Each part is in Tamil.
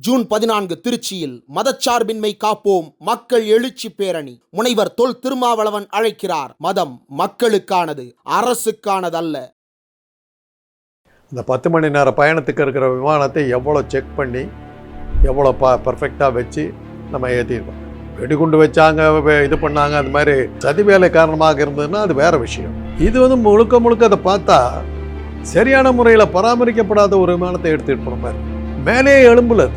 ஜூன் பதினான்கு திருச்சியில் மதச்சார்பின்மை காப்போம் மக்கள் எழுச்சி பேரணி. முனைவர் தொல் திருமாவளவன் அழைக்கிறார். மதம் மக்களுக்கானது அரசுக்கானதல்ல. இந்த பத்து மணி நேர பயணத்துக்கு இருக்கிற விமானத்தை எவ்வளோ செக் பண்ணி எவ்வளோ ப பர்ஃபெக்டாக வச்சு நம்ம ஏற்றிருக்கோம் வெடிகுண்டு வச்சாங்க வே- இது பண்ணாங்க அந்த மாதிரி சதி வேலை காரணமாக இருந்ததுன்னா அது வேறு விஷயம். இது வந்து முழுக்க முழுக்க அதை பார்த்தா சரியான முறையில் பராமரிக்கப்படாத ஒரு விமானத்தை எடுத்துகிட்டு போகிற மாதிரி. மேலே எழும்புல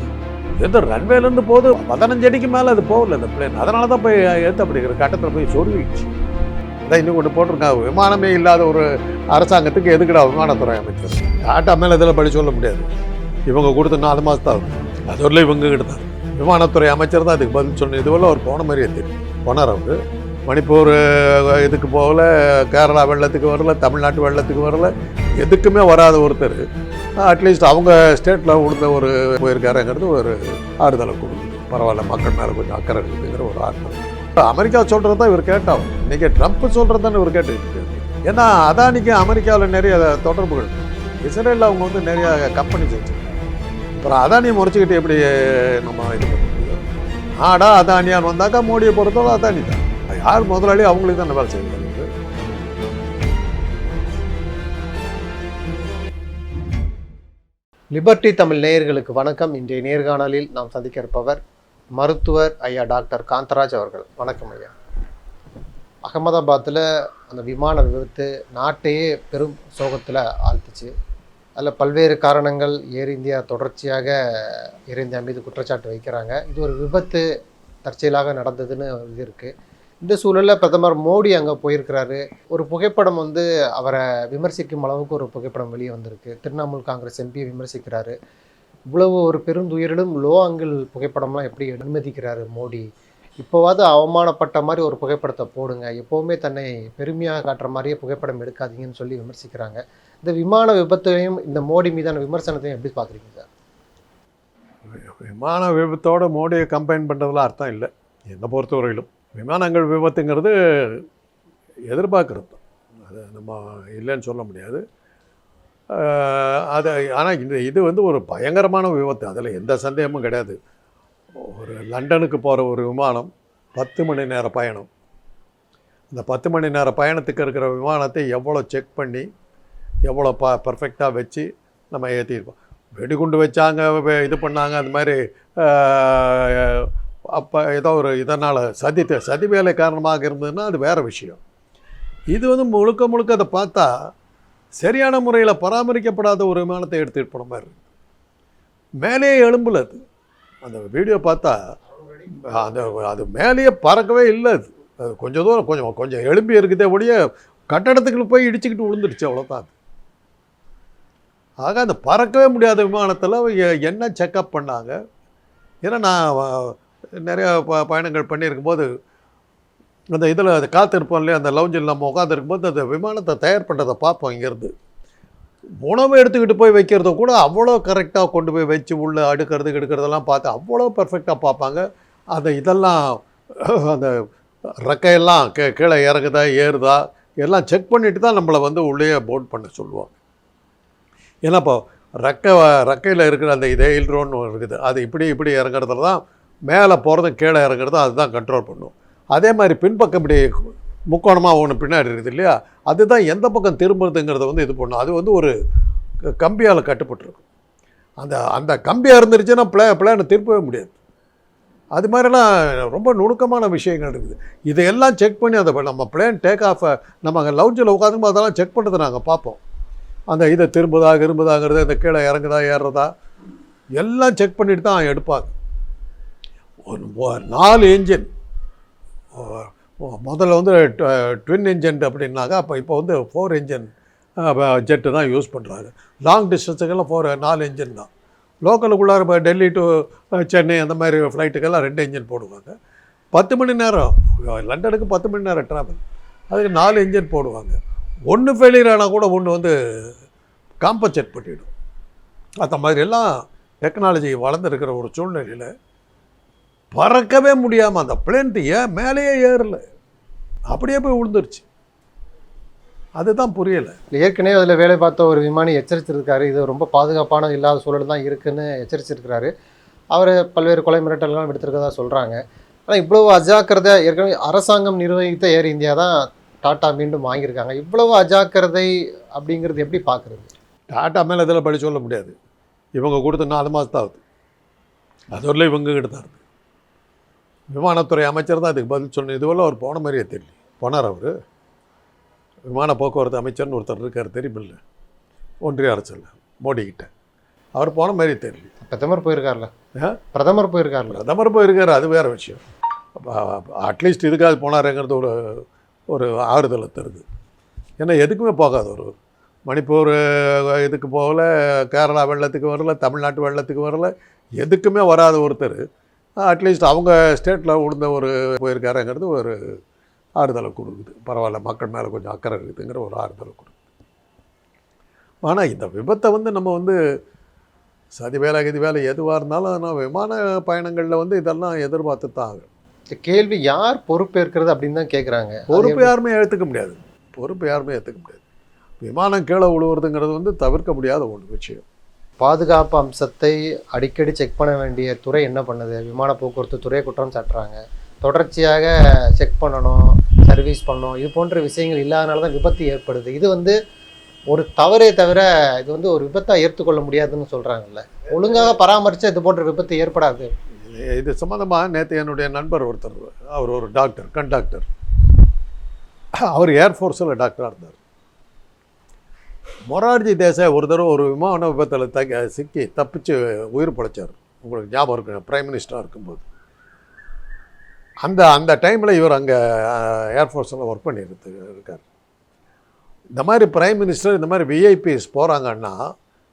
எந்த ரன்வேலேருந்து போது பதினஞ்சு அடிக்கு மேலே அது போகல அந்த பிளேன் அதனால தான் போய் ஏற்ற அப்படிங்கிற கட்டத்தில் போய் சொருவிடுச்சு அதான் இன்னும் கொண்டு போட்டிருக்காங்க. விமானமே இல்லாத ஒரு அரசாங்கத்துக்கு எதுக்குடா விமானத்துறை அமைச்சர்? டாட்டா மேலே இதில் படி சொல்ல முடியாது. இவங்க கொடுத்த நாலு மாதம் ஆகும் அது வரல இவங்க கிட்ட தான் விமானத்துறை அமைச்சர் தான் அதுக்கு பதில் சொன்ன. இதுவெல்லாம் அவர் போன மாதிரியே தெரியும். போனார் அவர். மணிப்பூர் இதுக்கு போகல கேரளா வெள்ளத்துக்கு வரல தமிழ்நாட்டு வெள்ளத்துக்கு வரல எதுக்குமே வராத ஒருத்தர். அட்லீஸ்ட் அவங்க ஸ்டேட்டில் கொடுத்த ஒரு போயிருக்காருங்கிறது ஒரு ஆறுதலை கொடுக்குது. பரவாயில்ல மக்கள் மேலே கொஞ்சம் அக்கறை இருக்குதுங்கிற ஒரு ஆறுதல் அமெரிக்கா சொல்கிறது தான் இவர் கேட்டால் இன்றைக்கி ட்ரம்ப் சொல்கிறது தானே இவர் கேட்டுக்கிட்டு ஏன்னா அதானிக்கு அமெரிக்காவில் நிறைய தொடர்புகள். இஸ்ரேலில் அவங்க வந்து நிறைய கம்பெனிஸ் வச்சுருக்காங்க. அப்புறம் அதானியை முறைச்சிக்கிட்டு எப்படி நம்ம இது பண்ண முடியும்? ஆடா அதானியான்னு வந்தாக்கா மோடியை பொறுத்தவரை அதானி தான் யார் முதலாளி அவங்களுக்கு தான் வேலை செய்யணும் லிபர்டி தமிழ் நேயர்களுக்கு வணக்கம். இன்றைய நேர்காணலில் நாம் சந்திக்க இருப்பவர் மருத்துவர் ஐயா டாக்டர் காந்தராஜ் அவர்கள். வணக்கம் ஐயா. அகமதாபாத்தில் அந்த விமான விபத்து நாட்டையே பெரும் சோகத்தில் ஆழ்த்துச்சு. அதில் பல்வேறு காரணங்கள் ஏர் இந்தியா தொடர்ச்சியாக ஏர் இந்தியா மீது குற்றச்சாட்டு வைக்கிறாங்க. இது ஒரு விபத்து தற்செயலாக நடந்ததுன்னு இது இருக்குது இந்த சூழலில் பிரதமர் மோடி அங்கே போயிருக்கிறாரு. ஒரு புகைப்படம் வந்து அவரை விமர்சிக்கும் அளவுக்கு ஒரு புகைப்படம் வெளியே வந்திருக்கு. திரிணாமுல் காங்கிரஸ் எம்பியை விமர்சிக்கிறாரு. இவ்வளவு ஒரு பெருந்துயரிலும் லோ ஆங்கிள் புகைப்படம்லாம் எப்படி அனுமதிக்கிறாரு மோடி? இப்போவாவது அவமானப்பட்ட மாதிரி ஒரு புகைப்படத்தை போடுங்க. எப்போவுமே தன்னை பெருமையாக காட்டுற மாதிரியே புகைப்படம் எடுக்காதீங்கன்னு சொல்லி விமர்சிக்கிறாங்க. இந்த விமான விபத்தையும் இந்த மோடி மீதான விமர்சனத்தையும் எப்படி பார்க்குறீங்க சார்? விமான விபத்தோட மோடியை கம்பைன் பண்ணுறதுல அர்த்தம் இல்லை. என்னை பொறுத்தவரையிலும். விமானங்கள் விபத்துங்கிறது எதிர்பார்க்கறது. அது நம்ம இல்லைன்னு சொல்ல முடியாது. அது ஆனால் இந்த இது வந்து ஒரு பயங்கரமான விபத்து. அதில் எந்த சந்தேகமும் கிடையாது. ஒரு லண்டனுக்கு போகிற ஒரு விமானம் பத்து மணி நேர பயணம். இந்த பத்து மணி நேர பயணத்துக்கு இருக்கிற விமானத்தை எவ்வளோ செக் பண்ணி எவ்வளோ ப பர்ஃபெக்டாக வச்சு நம்ம ஏற்றிருப்போம் வெடிகுண்டு வச்சாங்க இது பண்ணாங்க அந்த மாதிரி அப்போ ஏதோ ஒரு இதனால் சதி சதி வேலை காரணமாக இருந்ததுன்னா அது வேறு விஷயம். இது வந்து முழுக்க முழுக்க அதை பார்த்தா சரியான முறையில் பராமரிக்கப்படாத ஒரு விமானத்தை எடுத்துகிட்டு போன மாதிரி இருக்கு. மேலேயே எழும்புல அது. அந்த வீடியோ பார்த்தா அந்த அது மேலேயே பறக்கவே இல்லை அது. அது கொஞ்சம் தூரம் கொஞ்சம் கொஞ்சம் எழும்பி இருக்குதே ஒழிய கட்டடத்துக்குள்ள போய் இடிச்சுக்கிட்டு விழுந்துருச்சு அவ்வளோதான் ஆக அந்த பறக்கவே முடியாத விமானத்தில் என்ன செக்கப் பண்ணாங்க? ஏன்னா நான் நிறையா ப பயணங்கள் பண்ணியிருக்கும் போது அந்த இதில் அது காத்திருப்போம் இல்லையா அந்த லவுஞ்சில் நம்ம உட்காந்துருக்கும் போது அந்த விமானத்தை தயார் பண்ணுறதை பார்ப்போம் இங்கேருந்து. உணவு எடுத்துக்கிட்டு போய் வைக்கிறத கூட அவ்வளோ கரெக்டாக கொண்டு போய் வச்சு உள்ளே அடுக்கிறது எடுக்கிறதெல்லாம் பார்த்து அவ்வளோ பர்ஃபெக்டாக பார்ப்பாங்க. அந்த இதெல்லாம் அந்த ரெக்கையெல்லாம் கே கீழே இறங்குதா ஏறுதா எல்லாம் செக் பண்ணிட்டு தான் நம்மளை வந்து உள்ளேயே போர்ட் பண்ண சொல்லுவாங்க. ஏன்னா இப்போ ரெக்கை ரெக்கையில் இருக்கிற அந்த இதே இல்ரோன்னு இருக்குது. அது இப்படி இப்படி இறங்குறதுல தான் மேலே போகிறதும் கீழே இறங்குறதும் அதுதான் கண்ட்ரோல் பண்ணும். அதே மாதிரி பின்பக்கம் இப்படி முக்கோணமாக ஒன்று பின்னாடி இருக்குது இல்லையா? அதுதான் எந்த பக்கம் திரும்புறதுங்கிறத வந்து இது பண்ணும். அது வந்து ஒரு க- கம்பியால் கட்டுப்பட்டுருக்கும். அந்த அந்த கம்பியாக இருந்துருச்சுன்னா பிளே பிளேனை திருப்பவே முடியாது. அது மாதிரிலாம் ரொம்ப நுணுக்கமான விஷயங்கள் இருக்குது. இதையெல்லாம் செக் பண்ணி அந்த நம்ம பிளேன் டேக் ஆஃப் நம்ம அங்கே லவுஞ்சில் உட்காந்து அதெல்லாம் செக் பண்ணுறதை நாங்கள் பார்ப்போம். அந்த இதை திரும்புதா இரும்புதாங்கிறது இந்த கீழே இறங்குதா ஏறுறதா எல்லாம் செக் பண்ணிட்டு தான் எடுப்பாங்க. நாலு இன்ஜின் முதல்ல வந்து ட்வின் இன்ஜின் அப்படின்னாக்கா அப்போ இப்போ வந்து ஃபோர் இன்ஜின் ஜெட்டு தான் யூஸ் பண்ணுறாங்க லாங் டிஸ்டன்ஸுக்கெல்லாம் ஃபோர் நாலு இன்ஜின் தான். லோக்கலுக்குள்ளார இப்போ டெல்லி டு சென்னை அந்த மாதிரி ஃப்ளைட்டுக்கெல்லாம் ரெண்டு இன்ஜின் போடுவாங்க. பத்து மணி நேரம் லண்டனுக்கு பத்து மணி நேரம் ட்ராவல் அதுக்கு நாலு இன்ஜின் போடுவாங்க. ஒன்று ஃபெயிலியர் ஆனால் கூட ஒன்று வந்து காம்பன்சேட் பண்ணிடும். அந்த மாதிரியெல்லாம் டெக்னாலஜி வளர்ந்துருக்கிற ஒரு சூழ்நிலையில் பறக்கவே முடியாமல் அந்த பிளேன்ட்டு ஏன் மேலேயே ஏறல. அப்படியே போய் விழுந்துருச்சு அதுதான் புரியலை. ஏற்கனவே அதில் வேலை பார்த்த ஒரு விமானி எச்சரிச்சிருக்காரு. இது ரொம்ப பாதுகாப்பான இல்லாத சூழல் தான் இருக்குன்னு எச்சரிச்சிருக்கிறாரு. அவர் பல்வேறு கொலை மிரட்டல்கள் எடுத்திருக்கதா சொல்கிறாங்க ஆனால் இவ்வளவு அஜாக்கிரதை ஏற்கனவே அரசாங்கம் நிர்வகித்த ஏர் இந்தியா தான் டாட்டா மீண்டும் வாங்கியிருக்காங்க. இவ்வளவு அஜாக்கிரதை அப்படிங்கிறது எப்படி பார்க்குறது? டாட்டா மேலே இதில் பழி சொல்ல முடியாது. இவங்க கொடுத்த நாலு மாதம் ஆகுது அது வரல இவங்க கிட்ட தான் இருக்கு. விமானத்துறை அமைச்சர் தான் அதுக்கு பதில் சொன்ன இதுவரை அவர் போன மாதிரியே தெரியல. போனார் அவர். விமான போக்குவரத்து அமைச்சர்னு ஒருத்தர் இருக்கார் தெரியுமில்ல. ஒன்றிய அரசில் மோடி கிட்ட அவர் போன மாதிரியே தெரியல. பிரதமர் போயிருக்கார்ல? பிரதமர் போயிருக்கார்ல. பிரதமர் போயிருக்காரு அது வேறு விஷயம். அட்லீஸ்ட் இதுக்காக போனாருங்கிறது ஒரு ஒரு ஆறுதலை தருது. ஏன்னா எதுக்குமே போகாது ஒரு மணிப்பூர் இதுக்கு போகல கேரளா வெள்ளத்துக்கு வரல தமிழ்நாட்டு வெள்ளத்துக்கு வரல எதுக்குமே வராத ஒருத்தர். அட்லீஸ்ட் அவங்க ஸ்டேட்டில் உழுந்த ஒரு போயிருக்காருங்கிறது ஒரு ஆறுதலை கொடுக்குது. பரவாயில்ல மக்கள் மேலே கொஞ்சம் அக்கறை இருக்குதுங்கிற ஒரு ஆறுதலை கொடுக்குது. ஆனால் இந்த விபத்தை வந்து நம்ம வந்து சதி வேலை கிதி வேலை எதுவாக இருந்தாலும் ஆனால் விமான பயணங்களில் வந்து இதெல்லாம் எதிர்பார்த்து தான் ஆகும் கேள்வி யார் பொறுப்பேற்கிறது அப்படின்னு தான் கேட்குறாங்க பொறுப்பு யாருமே ஏற்றுக்க முடியாது. பொறுப்பு யாருமே ஏற்றுக்க முடியாது. விமானம் கீழே விழுவுறதுங்கிறது வந்து தவிர்க்க முடியாத ஒன்று விஷயம். பாதுகாப்பு அம்சத்தை அடிக்கடி செக் பண்ண வேண்டிய துறை என்ன பண்ணுது? விமான போக்குவரத்து துறையை குற்றம் சாட்டுறாங்க. தொடர்ச்சியாக செக் பண்ணணும் சர்வீஸ் பண்ணணும் இது போன்ற விஷயங்கள் இல்லாதனால தான் விபத்து ஏற்படுது. இது வந்து ஒரு தவறே தவிர இது வந்து ஒரு விபத்தாக ஏற்றுக்கொள்ள முடியாதுன்னு சொல்கிறாங்கல்ல ஒழுங்காக பராமரித்தா இது போன்ற விபத்து ஏற்படாது. இது- இது சம்மந்தமாக நேற்று என்னுடைய நண்பர் ஒருத்தர் அவர் ஒரு டாக்டர் கண்டாக்டர் அவர் ஏர்ஃபோர்ஸில் டாக்டராக இருந்தார். மொரார்ஜி தேசாய் ஒரு தடவை ஒரு விமான விபத்தில் தக்க சிக்கி தப்பிச்சு உயிர் பிழைச்சார். உங்களுக்கு ஞாபகம் இருக்கு? பிரைம் மினிஸ்டராக இருக்கும்போது. அந்த அந்த டைமில் இவர் அங்கே ஏர்ஃபோர்ஸில் ஒர்க் பண்ணியிருக்கு இருக்கார். இந்த மாதிரி பிரைம் மினிஸ்டர் இந்த மாதிரி விஐபிஸ் போகிறாங்கன்னா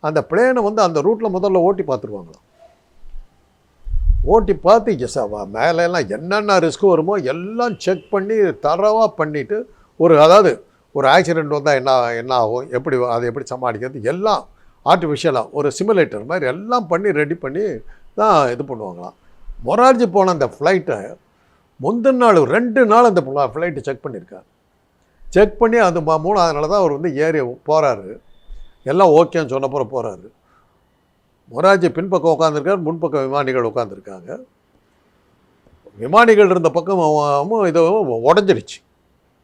அந்த பிளேனை வந்து அந்த ரூட்டில் முதல்ல ஓட்டி பார்த்துருவாங்களாம். ஓட்டி பார்த்து எஸ் மேலே எல்லாம் என்னென்ன ரிஸ்க் வருமோ எல்லாம் செக் பண்ணி தரவாக பண்ணிவிட்டு ஒரு அதாவது ஒரு ஆக்சிடெண்ட் வந்தால் என்ன என்ன ஆகும்? எப்படி அதை எப்படி சமாளிக்கிறது? எல்லாம் ஆர்டிஃபிஷியலாக ஒரு சிமுலேட்டர் மாதிரி எல்லாம் பண்ணி ரெடி பண்ணி தான் இது பண்ணுவாங்களாம். மொரார்ஜி போன அந்த ஃப்ளைட்டை முந்தின நாள் ரெண்டு நாள் அந்த ஃப்ளைட்டு செக் பண்ணியிருக்காரு. செக் பண்ணி அது ம- மூணாவது நாள் தான் அவர் வந்து ஏறி போகிறாரு எல்லாம் ஓகேன்னு சொன்னப்புறம் போகிறாரு மொராஜி பின்பக்கம் உட்காந்துருக்கார் முன்பக்கம் விமானிகள் உட்காந்துருக்காங்க விமானிகள் இருந்த பக்கம் இதுவும் உடஞ்சிடுச்சு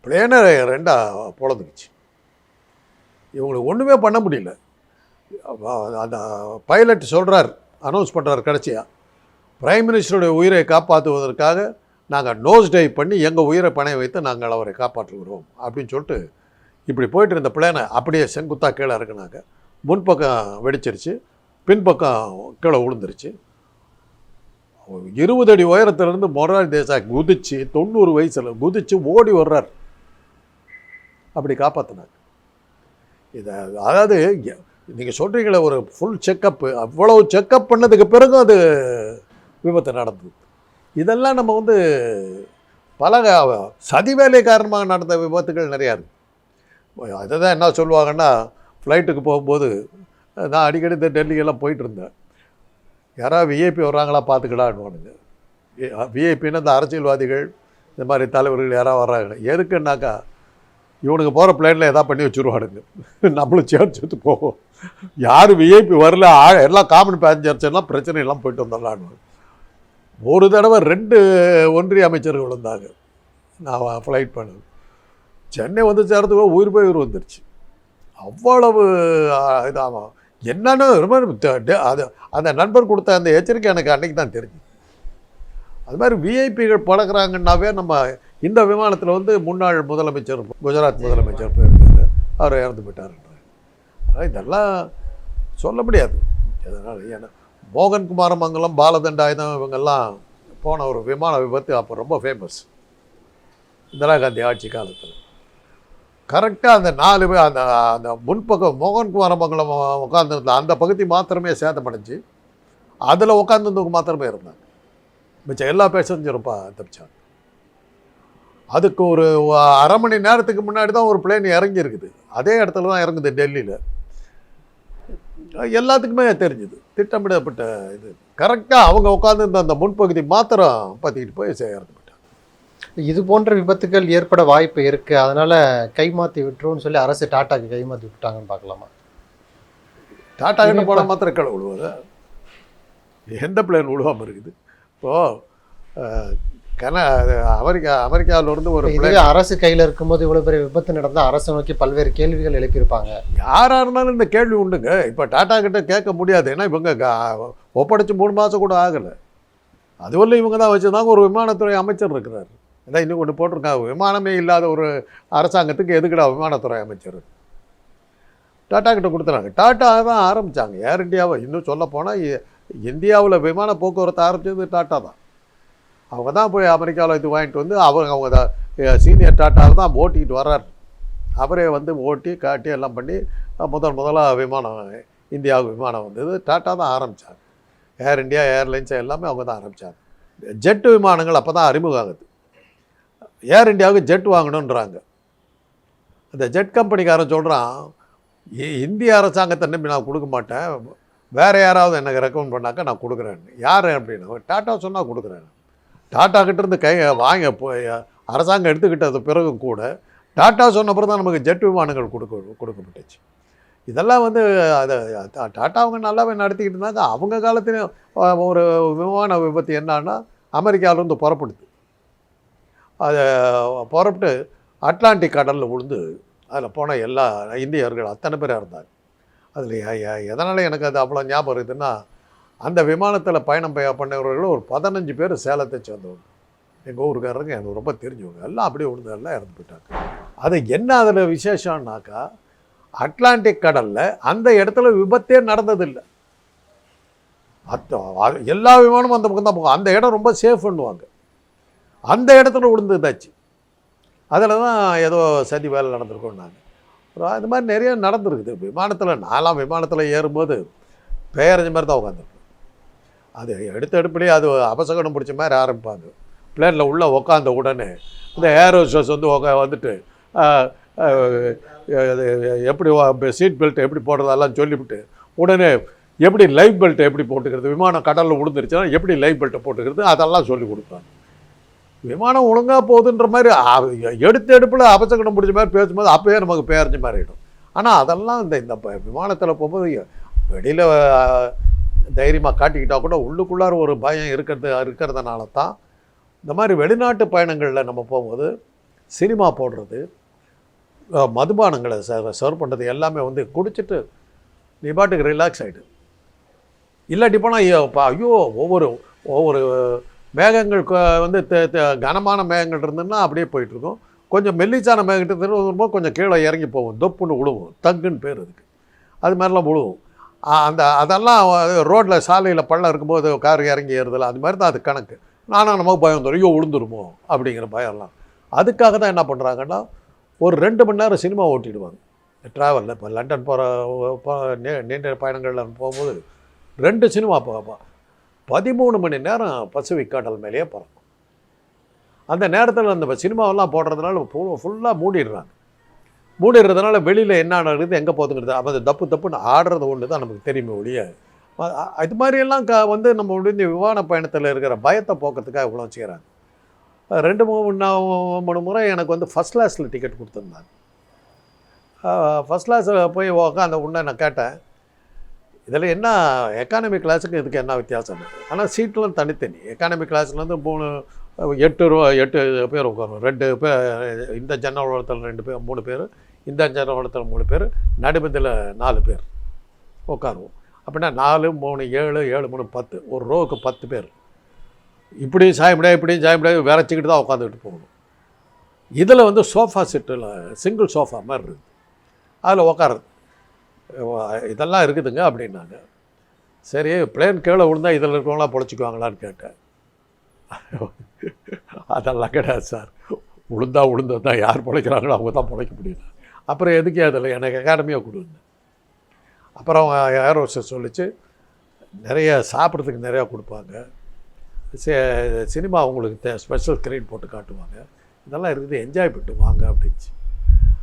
பிளேனை ரெண்டாக பொழந்துக்குச்சு இவங்களுக்கு ஒன்றுமே பண்ண முடியல. அந்த பைலட் சொல்கிறார் அனௌன்ஸ் பண்ணுறார் கடைசியாக பிரைம் மினிஸ்டருடைய உயிரை காப்பாற்றுவதற்காக நாங்கள் நோஸ் டைவ் பண்ணி எங்கள் உயிரை பணைய வைத்து நாங்கள் அவரை காப்பாற்றுகிறோம் அப்படின்னு சொல்லிட்டு இப்படி போயிட்டு இருந்த பிளேனை அப்படியே செங்குத்தாக கீழே இறக்குனாங்க. முன்பக்கம் வெடிச்சிருச்சு பின்பக்கம் கீழே விழுந்துருச்சு இருபது அடி உயரத்துலேருந்து மொரார் தேசா குதிச்சு தொண்ணூறு வயசில் குதிச்சு ஓடி வர்றார். அப்படி காப்பாற்றினாங்க இதை அதாவது நீங்கள் சொல்கிறீங்களே ஒரு ஃபுல் செக்கப்பு அவ்வளவு செக்கப் பண்ணதுக்கு பிறகும் அது விபத்து நடந்தது. இதெல்லாம் நம்ம வந்து பல சதி வேலை காரணமாக நடந்த விபத்துகள் நிறையா இருக்கு. அதை தான் என்ன சொல்லுவாங்கன்னா ஃப்ளைட்டுக்கு போகும்போது நான் அடிக்கடி இந்த டெல்லியெல்லாம் போயிட்டு இருந்தேன். யாராவது விஐபி வர்றாங்களா பார்த்துக்கடான்னுவானுங்க விஐபின்னு இந்த அரசியல்வாதிகள் இந்த மாதிரி தலைவர்கள் யாராவது வர்றாங்க. எதுக்குன்னாக்கா இவனுக்கு போகிற பிளேனில் எதாவது பண்ணி வச்சுருவானுங்க. நம்மளும் சேர்த்து சேர்த்து போவோம். யார் விஐபி வரல எல்லாம் காமன் பேசஞ்சர்ஸ்லாம் பிரச்சனையெல்லாம் பிரச்சனை எல்லாம் போயிட்டு வந்துடலான்னு. ஒரு தடவை ரெண்டு ஒன்றிய அமைச்சர்கள் வந்தாங்க. நான் ஃப்ளைட் பண்ணது. சென்னை வந்து சேர்றதுக்கு உயிர் போய் உயிர் வந்துருச்சு. அவ்வளவு இதாகும். என்னன்னு ரொம்ப அது அந்த நண்பர் கொடுத்த அந்த எச்சரிக்கை எனக்கு அன்னைக்கு தான் தெரிஞ்சு. அது மாதிரி விஐபிகள் பழகிறாங்கன்னாவே நம்ம இந்த விமானத்தில் வந்து முன்னாள் முதலமைச்சர் குஜராத் முதலமைச்சர் போயிருக்காரு அவர் இறந்து போயிட்டாருன்றார் அதனால் இதெல்லாம் சொல்ல முடியாது. எதனால் ஏன்னா மோகன் குமாரமங்கலம் பாலதண்டாயுதம் இவங்கெல்லாம் போன ஒரு விமான விபத்து அப்போ ரொம்ப ஃபேமஸ் இந்திரா காந்தி ஆட்சி காலத்தில். கரெக்டாக அந்த நாலு பேர் அந்த அந்த முன்பக்கம் மோகன் குமாரமங்கலம் உட்காந்துருந்த அந்த பகுதி மாத்திரமே சேதமடைஞ்சு அதில் உட்காந்துருந்தவங்க மாத்திரமே இருந்தாங்க. மிச்சம் எல்லா பேசஞ்சரும் பா தப்பிச்சாங்க அதுக்கு ஒரு அரை மணி நேரத்துக்கு முன்னாடி தான் ஒரு பிளேன் இறங்கி இருக்குது அதே இடத்துல தான் இறங்குது டெல்லியில். எல்லாத்துக்குமே தெரிஞ்சுது. திட்டமிடப்பட்ட இது. கரெக்டாக அவங்க உட்காந்துருந்த அந்த முன்பகுதி மாத்திரம் பற்றிக்கிட்டு போய் இறந்து இது போன்ற விபத்துகள் ஏற்பட வாய்ப்பு இருக்குது அதனால கைமாற்றி விட்டுருன்னு சொல்லி அரசு டாட்டாக்கு கைமாற்றி விட்டாங்கன்னு பார்க்கலாமா? டாட்டா கிட்ட போனால் மாத்திரம் கீழே விழுவாது எந்த பிளேன் விழுவாமல் இருக்குது? இப்போது கன அமெரிக்கா அமெரிக்காவிலேருந்து ஒரு இதுவே அரசு கையில இருக்கும்போது இவ்வளவு பெரிய விபத்து நடந்தா அரசை நோக்கி பல்வேறு கேள்விகள் எழுப்பியிருப்பாங்க. யாராக இருந்தாலும் இந்த கேள்வி உண்டுங்க. இப்போ டாடா கிட்ட கேட்க முடியாது. ஏன்னா இவங்க ஒப்படைச்சு மூணு மாதம் கூட ஆகலை. அதுவரை இவங்க தான் வச்சுருந்தாங்க. ஒரு விமானத்துறை அமைச்சர் இருக்கிறார். அதான் இன்னும் கொண்டு போட்டிருக்காங்க. விமானமே இல்லாத ஒரு அரசாங்கத்துக்கு எதுக்குடா விமானத்துறை அமைச்சர்? டாடா கிட்ட கொடுத்துறாங்க. டாட்டா தான் ஆரம்பித்தாங்க ஏர் இந்தியாவை இன்னும் சொல்ல போனால் இந்தியாவில் விமான போக்குவரத்து ஆரம்பிச்சது டாட்டா தான். அவங்க தான் போய் அமெரிக்காவில் இது வாங்கிட்டு வந்து அவங்க அவங்க தான் சீனியர் டாட்டாவில் தான் ஓட்டிக்கிட்டு வர்றார். அவரே வந்து ஓட்டி காட்டி எல்லாம் பண்ணி முதல் முதலாக விமானம் இந்தியாவுக்கு விமானம் வந்தது. டாட்டா தான் ஆரம்பித்தாங்க ஏர் இந்தியா ஏர்லைன்ஸ் எல்லாமே அவங்க தான் ஆரம்பித்தாங்க ஜெட் விமானங்கள் அப்போ தான் அறிமுகம் ஆகுது ஏர் இந்தியாவுக்கு ஜெட் வாங்கணுன்றாங்க அந்த ஜெட் கம்பெனிக்காரன் சொல்கிறான் இந்திய அரசாங்கத்தை நம்பி நான் கொடுக்க மாட்டேன். வேறு யாராவது எனக்கு ரெக்கமெண்ட் பண்ணாக்கா நான் கொடுக்குறேன். யார் அப்படின்னு டாட்டா சொன்னால் கொடுக்குறேன். டாட்டா கிட்டேருந்து கை வாங்க போய் அரசாங்கம் எடுத்துக்கிட்டது பிறகு கூட டாட்டா சொன்ன பிறகு தான் நமக்கு ஜெட் விமானங்கள் கொடுக்க கொடுக்கப்பட்டுச்சு. இதெல்லாம் வந்து அதை டா- டாட்டா அவங்க நல்லாவே நடத்திக்கிட்டு இருந்தாங்க. அவங்க காலத்துலேயும் ஒரு விமான விபத்து என்னன்னா அமெரிக்காவிலேருந்து புறப்படுது அதை புறப்பட்டு அட்லாண்டிக் கடலில் விழுந்து அதில் போன எல்லா இந்தியர்கள் அத்தனை பேர் இருந்தாங்க. அதில் எதனால் எனக்கு அது அவ்வளோ ஞாபகம் இருக்குதுன்னா அந்த விமானத்தில் பயணம் ப- பண்ணவர்கள் ஒரு பதினஞ்சு பேர் சேலத்தை சேர்ந்தவங்க. எங்கள் ஊருக்காரங்க எனக்கு ரொம்ப தெரிஞ்சவங்க. எல்லாம் அப்படியே விழுந்து எல்லாம் இறந்து போயிட்டாங்க. அது என்ன அதில் விசேஷம்னாக்கா அட்லாண்டிக் கடலில் அந்த இடத்துல விபத்தே நடந்ததில்லை. அத்த எல்லா விமானமும் அந்த பக்கம் தான் போகும். அந்த இடம் ரொம்ப சேஃப் பண்ணுவாங்க அந்த இடத்துல விழுந்துதாச்சு அதில் தான் ஏதோ சதி வேலை நடந்திருக்கோம் அப்புறம் அது மாதிரி நிறைய நடந்திருக்குது. விமானத்தில் நாலாம் விமானத்தில் ஏறும்போது பேரஞ்ச மாதிரி தான் உட்காந்துருப்பேன் அது எடுத்த எடுப்படி அது அபசகனம் பிடிச்ச மாதிரி ஆரம்பிப்பாங்க. பிளேனில் உள்ளே உக்காந்த உடனே இந்த ஏர் ஹோஸ்டஸ் வந்து உட்கா வந்துட்டு அது எப்படி சீட் பெல்ட் எப்படி போடுறதெல்லாம் சொல்லிவிட்டு உடனே எப்படி லைஃப் பெல்ட் எப்படி போட்டுக்கிறது விமானம் கடலில் விழுந்துருச்சுன்னா எப்படி லைஃப் பெல்ட்டை போட்டுக்கிறது அதெல்லாம் சொல்லி கொடுப்பாங்க. விமானம் ஒழுங்காக போகுதுன்ற மாதிரி எடுத்து எடுப்பில் அபசகடம் பிடிச்ச மாதிரி பேசும்போது அப்போயே நமக்கு பேரஞ்ச மாதிரி ஆகிடும் ஆனால் அதெல்லாம் இந்த இந்த விமானத்தில் போகும்போது வெளியில் தைரியமாக காட்டிக்கிட்டால் கூட உள்ளுக்குள்ளார ஒரு பயம் இருக்கிறது இருக்கிறதுனால தான் இந்த மாதிரி வெளிநாட்டு பயணங்களில் நம்ம போகும்போது சினிமா போடுறது மதுபானங்களை சர்வ் பண்ணுறது எல்லாமே வந்து குடிச்சிட்டு நீ பாட்டுக்கு ரிலாக்ஸ் ஆகிடு இல்லாட்டி போனால் ஐயோ ஒவ்வொரு ஒவ்வொரு மேகங்கள் வந்து கனமான மேகங்கள் இருந்ததுன்னா அப்படியே போயிட்டுருக்கும். கொஞ்சம் மெல்லிச்சான மேகங்கள் திரும்ப கொஞ்சம் கீழே இறங்கி போகும். தொப்புன்னு விழுவும் தங்குன்னு பேர் அதுக்கு. அது மாதிரிலாம் விழுவும் அந்த அதெல்லாம் ரோட்டில் சாலையில் பள்ளம் இருக்கும்போது கார் இறங்கி ஏறுதில்ல அது மாதிரி தான் அது கணக்கு. நானும் நமக்கு பயம் வந்துடும் ஐயோ விழுந்துருமோ அப்படிங்கிற பயம்லாம். அதுக்காக தான் என்ன பண்ணுறாங்கன்னா ஒரு ரெண்டு மணி நேரம் சினிமா ஓட்டிடுவாங்க. ட்ராவலில் இப்போ லண்டன் போகிற நீண்ட பயணங்களில் போகும்போது ரெண்டு சினிமா பார்ப்பான் பதிமூணு மணி நேரம் பசிபிக் கடல் மேலேயே பறக்கும். அந்த நேரத்தில் அந்த சினிமாவெல்லாம் போடுறதுனால ஃபுல்லாக மூடிடுறாங்க. மூடிடுறதுனால வெளியில் என்ன நடக்குது எங்கே போகுதுங்கிறது அப்போ அது தப்பு தப்புன்னு ஆடுறது ஒன்று தான் நமக்கு தெரியுமே ஒழிய இது மாதிரியெல்லாம் க வந்து நம்ம முடிஞ்ச விமான பயணத்தில் இருக்கிற பயத்தை போக்கிறதுக்காக இவ்வளோ செய்கிறாங்க ரெண்டு மூணு நா- மூணு முறை எனக்கு வந்து ஃபஸ்ட் கிளாஸில் டிக்கெட் கொடுத்துருந்தாங்க. ஃபஸ்ட் கிளாஸில் போய் உட்காந்த உடனே நான் கேட்டேன் இதில் என்ன எக்கானமி கிளாஸுக்கு இதுக்கு என்ன வித்தியாசம்? ஆனால் சீட்லாம் தனித்தனி. எக்கானமி கிளாஸ்லேருந்து மூணு எட்டு ரூபா எட்டு பேர் உட்காரும் ரெண்டு பேர் இந்த ஜன்னல் ஓரத்தில் ரெண்டு பேர் மூணு பேர் இந்த ஜன்னல் ஓரத்தில் மூணு பேர் நடுமத்தில் நாலு பேர் உட்காருவோம். அப்படின்னா நாலு மூணு ஏழு ஏழு மூணு பத்து. ஒரு ரோவுக்கு பத்து பேர். இப்படியும் சாய முடியாது இப்படியும் சாய முடியாது விரைச்சிக்கிட்டு தான் உட்காந்துக்கிட்டு போகணும். இதில் வந்து சோஃபா செட்டில் சிங்கிள் சோஃபா மாதிரி இருக்குது. அதில் உட்காருது. இதெல்லாம் இருக்குதுங்க அப்படின்னாங்க. சரி பிளேன் கீழே விழுந்தா இதில் இருக்கவங்களாம் பொழைச்சிக்குவாங்களான்னு கேட்டேன். அதெல்லாம் கிடையாது சார். உளுந்தா விழுந்தது தான் யார் பிழைக்கிறாங்களோ அவங்க தான் பிழைக்க முடியும். அப்புறம் எதுக்கு அதில்? எனக்கு அகாடமியாக கொடுங்க அப்புறம் ஏர் ஹோஸ்டர் சொல்லிச்சு நிறைய சாப்பிட்றதுக்கு நிறையா கொடுப்பாங்க. சே- சினிமா உங்களுக்கு தே ஸ்பெஷல் ஸ்க்ரீன் போட்டு காட்டுவாங்க. இதெல்லாம் இருக்குது என்ஜாய் பண்ணிட்டு வாங்க அப்படின்ச்சு.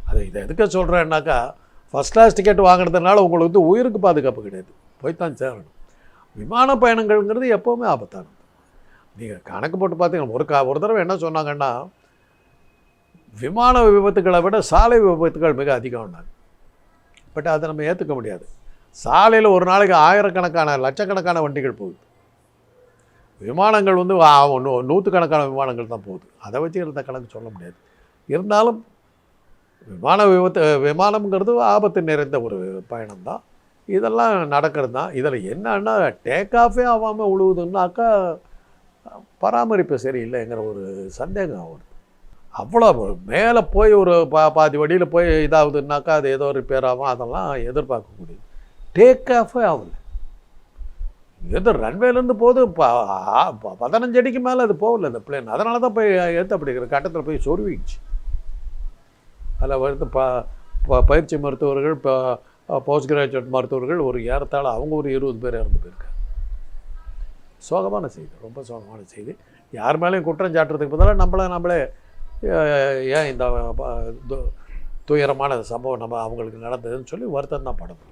அது இதை எதுக்க சொல்கிறேன்னாக்கா ஃபஸ்ட் கிளாஸ் டிக்கெட் வாங்குறதுனால உங்களுக்கு வந்து உயிருக்கு பாதுகாப்பு கிடையாது. போய்த்தான் சேரணும். விமான பயணங்கள்ங்கிறது எப்போவுமே ஆபத்தானது. நீங்கள் கணக்கு போட்டு பார்த்தீங்கன்னா ஒரு கா ஒரு தடவை என்ன சொன்னாங்கன்னா விமான விபத்துக்களை விட சாலை விபத்துகள் மிக அதிகம்னாங்க. பட் அதை நம்ம ஏற்றுக்க முடியாது. சாலையில் ஒரு நாளைக்கு ஆயிரக்கணக்கான லட்சக்கணக்கான வண்டிகள் போகுது. விமானங்கள் வந்து நூ- நூற்றுக்கணக்கான விமானங்கள் தான் போகுது. அதை வச்சு இருந்த கணக்கு சொல்ல முடியாது. இருந்தாலும் விமான விபத்து விமானம்ங்கிறது ஆபத்து நிறைந்த ஒரு பயணம் தான் இதெல்லாம் நடக்கிறது தான் இதில் என்னன்னா டேக் ஆஃபே ஆகாமல் உழுவுதுன்னாக்கா பராமரிப்பு சரியில்லைங்கிற ஒரு சந்தேகம் வருது அவ்வளோ மேலே போய் ஒரு பா பாதி வழியில் போய் இதாகுதுன்னாக்கா அது ஏதோ ரிப்பேர் ஆகும். அதெல்லாம் எதிர்பார்க்கக்கூடியது. டேக் ஆஃபே ஆகல. எது ரன்வேலேருந்து போது ப- பதினஞ்சு அடிக்கு மேலே அது போகல இந்த பிளேன் அதனால தான் போய் ஏற்ற அப்படிங்கிற கட்டத்தில் போய் சொருவிச்சு அதில் வந்து ப ப- பயிற்சி மருத்துவர்கள் இப்போ போஸ்ட் கிராஜுவேட் மருத்துவர்கள் ஒரு ஏறத்தாழ அவங்க ஒரு இருபது பேர் இறந்து போயிருக்காங்க. சோகமான செய்தி ரொம்ப சோகமான செய்தி. யார் மேலேயும் குற்றம் சாட்டுறதுக்கு பதிலாக நம்மளை நம்மளே ஏன் இந்த துயரமான சம்பவம் நம்ம அவங்களுக்கு நடந்ததுன்னு சொல்லி வருத்தம் தான் படம்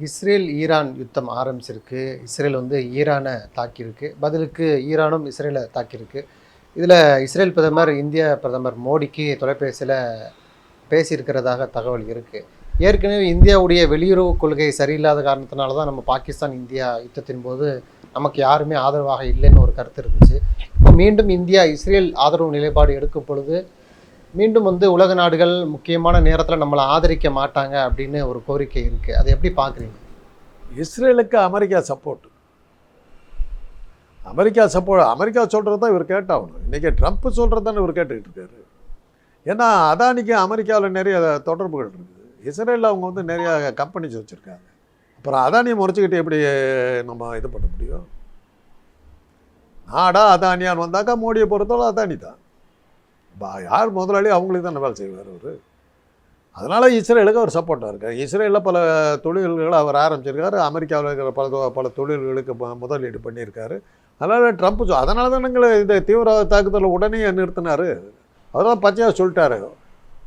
இஸ்ரேல் ஈரான் யுத்தம் ஆரம்பிச்சிருக்கு. இஸ்ரேல் வந்து ஈரானை தாக்கியிருக்கு. பதிலுக்கு ஈரானும் இஸ்ரேலை தாக்கியிருக்கு. இதில் இஸ்ரேல் பிரதமர் இந்திய பிரதமர் மோடிக்கு தொலைபேசியில் பேசியிருக்கிறதாக தகவல் இருக்குது ஏற்கனவே இந்தியாவுடைய வெளியுறவு கொள்கை சரியில்லாத காரணத்தினால தான் நம்ம பாகிஸ்தான் இந்தியா யுத்தத்தின் போது நமக்கு யாருமே ஆதரவாக இல்லைன்னு ஒரு கருத்து இருந்துச்சு. இப்போ மீண்டும் இந்தியா இஸ்ரேல் ஆதரவு நிலைப்பாடு எடுக்கும் பொழுது மீண்டும் வந்து உலக நாடுகள் முக்கியமான நேரத்தில் நம்மளை ஆதரிக்க மாட்டாங்க அப்படின்னு ஒரு கோரிக்கை இருக்குது அதை எப்படி பார்க்குறீங்க? இஸ்ரேலுக்கு America support America support America சொல்கிறது தான் இவர் கேட்டாகணும் இன்றைக்கி ட்ரம்ப் சொல்கிறது தானே இவர் கேட்டுக்கிட்டு இருக்காரு. ஏன்னா அதானிக்கு அமெரிக்காவில் நிறைய தொடர்புகள் இருக்குது. இஸ்ரேலில் அவங்க வந்து நிறைய கம்பெனிஸ் வச்சுருக்காங்க. அப்புறம் அதானியை முறைச்சிக்கிட்டு எப்படி நம்ம இது பண்ண முடியும்? நாடா அதானியான்னு வந்தாக்கா மோடியை பொறுத்தவரை அதானி தான். பா- யார் முதலாளி அவங்களுக்கு தான் வேலை செய்வார் அவர்? அதனால் இஸ்ரேலுக்கு அவர் சப்போர்ட்டாக இருக்கார். இஸ்ரேலில் பல தொழில்களை அவர் ஆரம்பிச்சிருக்காரு. அமெரிக்காவில் இருக்கிற பல பல தொழில்களுக்கு முதலீடு பண்ணியிருக்காரு. அதனால் ட்ரம்ப் அதனால தான் நாங்கள் இந்த தீவிரவாத தாக்குதலை உடனே நிறுத்தினார். அதெல்லாம் பச்சையாக சொல்லிட்டாரு.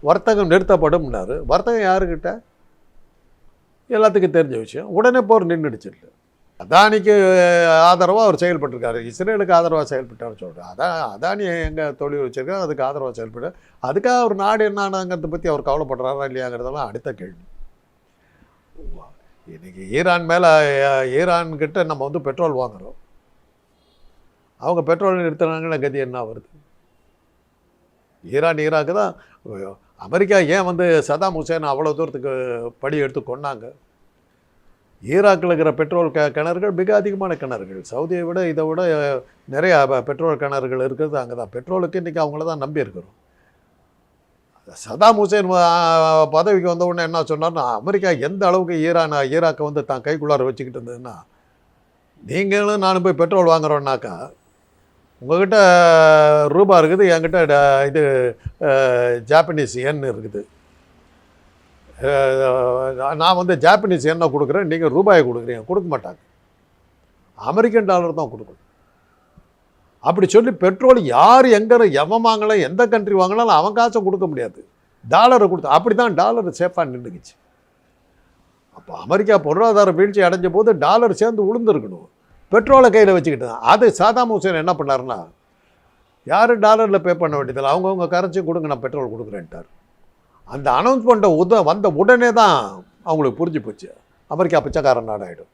வர்த்தகம் நிறுத்தப்படும்னாரு வர்த்தகம் யாருக்கிட்ட? எல்லாத்துக்கும் தெரிஞ்ச விஷயம். உடனே போர் நின்றுடுச்சு அதானிக்கு ஆதரவாக அவர் செயல்பட்டிருக்காரு. இஸ்ரேலுக்கு ஆதரவாக செயல்பட்டார்னு சொல்கிறார் அதான் அதானி எங்கள் தொழில் வச்சிருக்காரு அதுக்கு ஆதரவாக செயல்பட்டு அதுக்காக அவர் நாடு என்னானாங்கிறத பற்றி அவர் கவலைப்படுறாரா இல்லையாங்கிறதெல்லாம் அடுத்த கேள்வி. இன்றைக்கி ஈரான் மேலே ஈரான்கிட்ட நம்ம வந்து பெட்ரோல் வாங்குறோம். அவங்க பெட்ரோல் நிறுத்தினாங்கன்னா கதி என்ன வருது? ஈரான் ஈராக்கு தான் அமெரிக்கா ஏன் வந்து சதாம் ஹுசேன் அவ்வளோ தூரத்துக்கு படி எடுத்து கொண்டாங்க ஈராக்கில் இருக்கிற பெட்ரோல் க கிணறுகள் மிக அதிகமான கிணறுகள். சவுதியை விட இதை விட நிறையா பெட்ரோல் கிணறுகள் இருக்கிறது அங்கே தான். பெட்ரோலுக்கு இன்றைக்கி அவங்கள தான் நம்பி இருக்கிறோம். சதாம் ஹுசேன் பதவிக்கு வந்த உடனே என்ன சொன்னார்னா அமெரிக்கா எந்த அளவுக்கு ஈரான் ஈராக்கை வந்து தான் கைக்குள்ளார வச்சுக்கிட்டு இருந்ததுன்னா நீங்களும் நானும் போய் பெட்ரோல் வாங்குறோன்னாக்கா உங்ககிட்ட ரூபா இருக்குது என்கிட்ட ட- இது ஜாப்பனீஸ் எண் இருக்குது. நான் வந்து ஜாப்பனீஸ் எண்ணை கொடுக்குறேன் நீங்கள் ரூபாயை கொடுக்குறீங்க. கொடுக்க மாட்டாங்க. அமெரிக்கன் டாலர் தான் கொடுக்கணும். அப்படி சொல்லி பெட்ரோல் யார் எங்கே எவன் வாங்கலாம் எந்த கண்ட்ரி வாங்கினாலும் அவன் காசை கொடுக்க முடியாது. டாலரை கொடுத்து அப்படி தான் டாலர் சேஃபாக நின்றுக்குச்சு. அப்போ அமெரிக்கா பொருளாதார வீழ்ச்சி அடைஞ்ச போது டாலர் சேர்ந்து உளுந்துருக்கணும். பெட்ரோலை கையில் வச்சுக்கிட்டு தான். அது சாதாம் ஹுசேன் என்ன பண்ணாருன்னா யார் டாலரில் பே பண்ண வேண்டியதில்லை அவங்கவுங்க கரன்சி கொடுங்க நான் பெட்ரோல் கொடுக்குறேன்ட்டார். அந்த அனௌன்ஸ்மெண்ட்டை உத வந்த உடனே தான் அவங்களுக்கு புரிஞ்சு போச்சு. அமெரிக்கா பிச்சைக்காரன் நாடாயிடும்.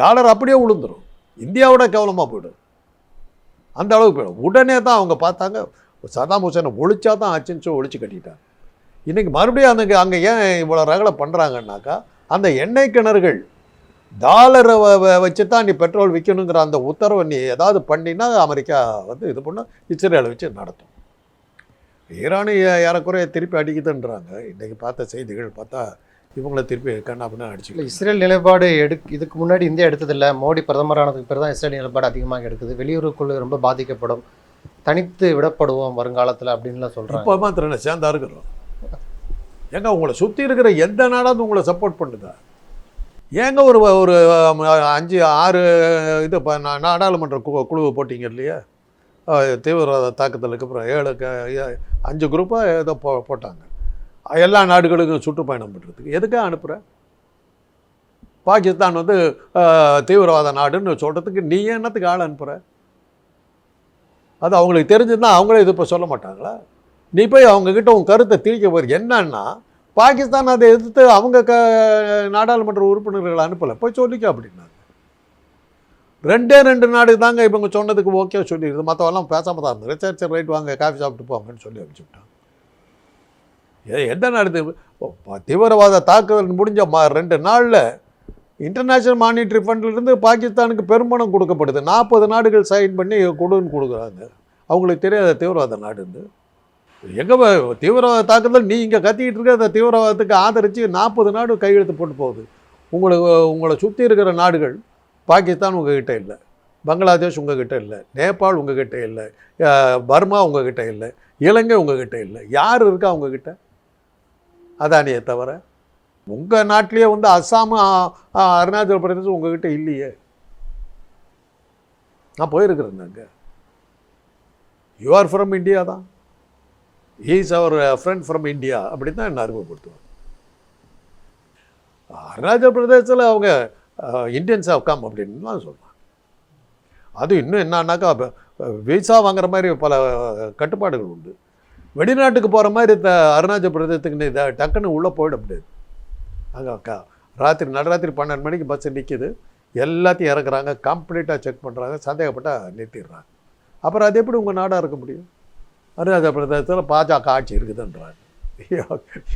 டாலர் அப்படியே விழுந்துரும் இந்தியாவோட கேவலமாக போயிடும். அந்த அளவுக்கு போயிடும். உடனே தான் அவங்க பார்த்தாங்க சதாம் ஹுசேனை ஒழிச்சா தான் ஆச்சுன்னு ஒழிச்சு கட்டிட்டாங்க. இன்றைக்கி மறுபடியும் அந்த அங்கே ஏன் இவ்வளோ ரகலை பண்ணுறாங்கன்னாக்கா அந்த எண்ணெய் கிணறுகள் டாலரை வச்சு தான் நீ பெட்ரோல் விற்கணுங்கிற அந்த உத்தரவை நீ ஏதாவது பண்ணினா அமெரிக்கா வந்து இது பண்ண இஸ்ரேலை வச்சு நடத்தும். ஈரானு ஏறக்குறைய திருப்பி அடிக்குதுன்றாங்க. இன்றைக்கி பார்த்த செய்திகள் பார்த்தா இவங்கள திருப்பி கண்ணா பின்னா இல்லை அடிச்சு இஸ்ரேல் நிலைப்பாடு எடு இதுக்கு முன்னாடி இந்தியா எடுத்ததில்ல. மோடி பிரதமரானதுக்கு பிறகு தான் இஸ்ரேல் நிலைப்பாடு அதிகமாக எடுக்குது. வெளியுறவு கொள்கை ரொம்ப பாதிக்கப்படும். தனித்து விடப்படுவோம் வருங்காலத்தில் அப்படின்லாம் சொல்கிறாங்க இப்போ மாத்திரம் சேர்ந்தா இருக்கிறோம்? ஏங்க உங்களை சுற்றி இருக்கிற எந்த நாடாவது உங்களை சப்போர்ட் பண்ணுதா? ஏங்க ஒரு ஒரு அஞ்சு ஆறு இது இப்போ நாடாளுமன்ற கு குழுவை போட்டிங்க இல்லையா? தீவிரவாத தாக்குதலுக்கு அப்புறம் ஏழு அஞ்சு குரூப்பாக ஏதோ போ போட்டாங்க. எல்லா நாடுகளுக்கும் சுற்றுப்பயணம் பண்ணுறதுக்கு எதுக்காக அனுப்புகிறேன் பாகிஸ்தான் வந்து தீவிரவாத நாடுன்னு சொல்கிறதுக்கு நீ என்னத்துக்கு ஆள் அனுப்புகிற அது அவங்களுக்கு தெரிஞ்சதுன்னா அவங்களே இது இப்போ சொல்ல மாட்டாங்களா? நீ போய் அவங்கக்கிட்ட உன் கருத்தை திணிக்க போகிற என்னன்னா பாகிஸ்தான் அதை எதிர்த்து அவங்க க நாடாளுமன்ற உறுப்பினர்களை அனுப்பலை. போய் சொல்லிக்க அப்படின்னாங்க. ரெண்டே ரெண்டு நாடு தாங்க இவங்க சொன்னதுக்கு ஓகே சொல்லிடுது மற்றவெல்லாம் பேசாமல் தான் இருந்தது. சரி சரி ரைட் வாங்க காஃபி சாப்பிட்டு போங்கன்னு சொல்லி அனுப்பிச்சுட்டாங்க. எ- என்ன நடக்குது தீவிரவாத தாக்குதல் முடிஞ்ச மா ரெண்டு நாளில் இன்டர்நேஷ்னல் மானிட்டரி ஃபண்ட்லேருந்து பாகிஸ்தானுக்கு பெரும்பணம் கொடுக்கப்படுது. நாற்பது நாடுகள் சைன் பண்ணி கொடுன்னு கொடுக்குறாங்க. அவங்களுக்கு தெரியாத தீவிரவாத நாடுன்னு எங்கே தீவிரவாத தாக்குதல் நீ இங்கே கத்திக்கிட்டு இருக்க அந்த தீவிரவாதத்துக்கு ஆதரித்து நாற்பது நாடு கையெழுத்து போட்டு போகுது. உங்களுக்கு உங்களை சுற்றி இருக்கிற நாடுகள் பாகிஸ்தான் உங்ககிட்ட இல்லை பங்களாதேஷ் உங்ககிட்ட இல்லை நேபாள் உங்ககிட்ட இல்லை பர்மா உங்ககிட்ட இல்லை இலங்கை உங்ககிட்ட இல்லை யார் இருக்கா உங்ககிட்ட? அதானியை தவிர உங்கள் நாட்டிலேயே வந்து அஸ்ஸாம் அருணாச்சல பிரதேசம் உங்ககிட்ட இல்லையே. நான் போயிருக்கிறேன் அங்கே. யூ ஆர் ஃப்ரம் இந்தியா தான். Is your friend from India அப்படின்னு தான் என்ன அறிமுகப்படுத்துவார்? அருணாச்சல பிரதேசத்தில் அவங்க இந்தியன்ஸ் ஆஃப் கம் அப்படின்னு தான் சொல்கிறாங்க அது இன்னும் என்னன்னாக்கா விசா வாங்குற மாதிரி பல கட்டுப்பாடுகள் உண்டு. வெளிநாட்டுக்கு போகிற மாதிரி த அருணாச்சல பிரதேசத்துக்கு இதை டக்குன்னு உள்ளே போயிட முடியாது. அங்கே க ராத்திரி நடராத்திரி பன்னெண்டு மணிக்கு பஸ்ஸு நிற்கிது எல்லாத்தையும் இறக்குறாங்க கம்ப்ளீட்டாக செக் பண்ணுறாங்க சந்தேகப்பட்டால் நிறுத்திடுறாங்க. அப்புறம் அது எப்படி உங்கள் நாடாக இருக்க முடியும்? அருணாச்சல பிரதேசத்தில் பாஜக ஆட்சி இருக்குதுன்றாங்க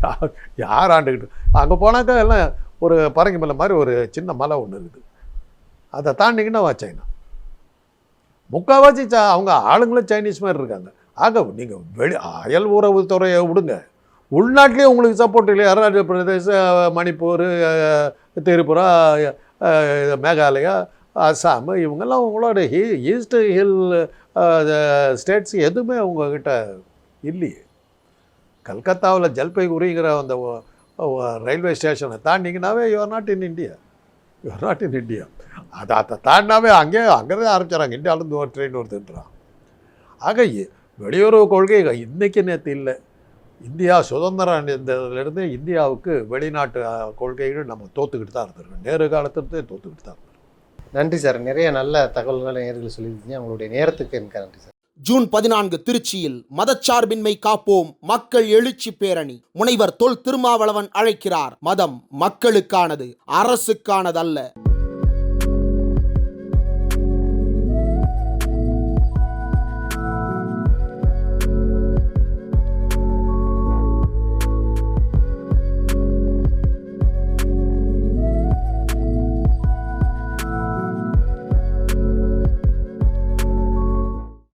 யார் யார் ஆண்டுக்கிட்டு அங்கே போனாக்கா எல்லாம் ஒரு பரங்கி மலை மாதிரி ஒரு சின்ன மலை ஒன்று இருக்குது. அதை தாண்டிங்கன்னா வா சைனா. முக்கால்வாசி ச அவங்க ஆளுங்களும் சைனீஸ் மாதிரி இருக்காங்க. ஆக நீங்கள் வெளி அயல் உறவுத்துறையை விடுங்க. உள்நாட்டிலே உங்களுக்கு சப்போர்ட் இல்லையா? அருணாச்சல பிரதேச மணிப்பூர் திரிபுரா மேகாலயா அஸ்ஸாம் இவங்கெல்லாம் உங்களோட ஹீ ஈஸ்ட் ஹில் ஸ்டேட்ஸ் எதுவுமே உங்ககிட்ட இல்லையே. கல்கத்தாவில் ஜல்பைகுரிங்கிற அந்த ரயில்வே ஸ்டேஷனை தாண்டிங்கனாவே you're not in India you're not in India அதை அதை தாண்டினாவே அங்கேயே அங்கே தான் ஆரம்பிச்சாங்க. இந்தியாவிலேருந்து ஒரு ட்ரெயின் வருதுன்றான். ஆக வெளியுறவு கொள்கை இன்றைக்கு நேற்று இல்லை. இந்தியா சுதந்திரம் அடைந்ததுலேருந்து இந்தியாவுக்கு வெளிநாட்டு கொள்கைகள் நம்ம தோற்றுக்கிட்டு தான் இருந்திருக்கோம் நேரு காலத்திலிருந்தே தோற்றுக்கிட்டு தான் இருந்திருக்கோம் நன்றி சார். நிறைய நல்ல தகவல்களை நேர்களை சொல்லியிருக்கீங்க. உங்களுடைய நேரத்துக்கு எனக்கு நன்றி சார். ஜூன் பதினான்கு திருச்சியில் மதச்சார்பின்மை காப்போம் மக்கள் எழுச்சி பேரணி. முனைவர் தொல் திருமாவளவன் அழைக்கிறார். மதம் மக்களுக்கானது அரசுக்கானதல்ல.